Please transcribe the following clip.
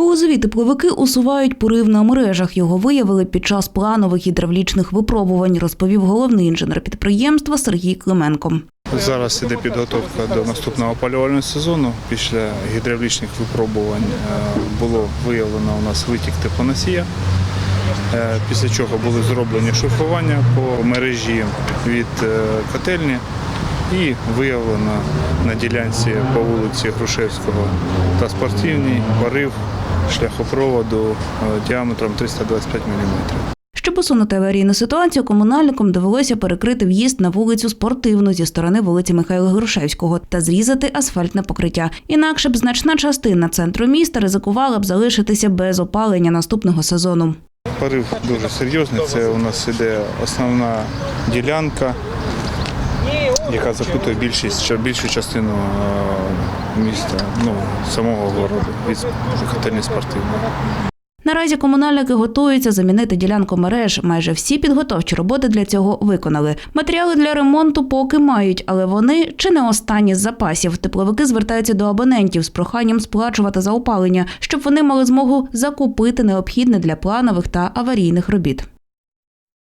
Лозові тепловики усувають порив на мережах. Його виявили під час планових гідравлічних випробувань, розповів головний інженер підприємства Сергій Клименко. Зараз іде підготовка до наступного опалювального сезону. Після гідравлічних випробувань е, було виявлено у нас витік теплоносія. Е, Після чого були зроблені шурфування по мережі від е, котельні і виявлено на ділянці по вулиці Грушевського та спортивній порив шляхопроводу е, діаметром 325 мм. Щоб усунути аварійну ситуацію, комунальникам довелося перекрити в'їзд на вулицю спортивну зі сторони вулиці Михайла Грушевського та зрізати асфальтне покриття. Інакше б значна частина центру міста ризикувала б залишитися без опалення наступного сезону. Порив дуже серйозний. Це у нас іде основна ділянка, яка запитує більшість більшу частину е, міста, ну самого городу від котельні спортивної. Наразі комунальники готуються замінити ділянку мереж. Майже всі підготовчі роботи для цього виконали. Матеріали для ремонту поки мають, але вони чи не останні з запасів. Тепловики звертаються до абонентів з проханням сплачувати за опалення, щоб вони мали змогу закупити необхідне для планових та аварійних робіт.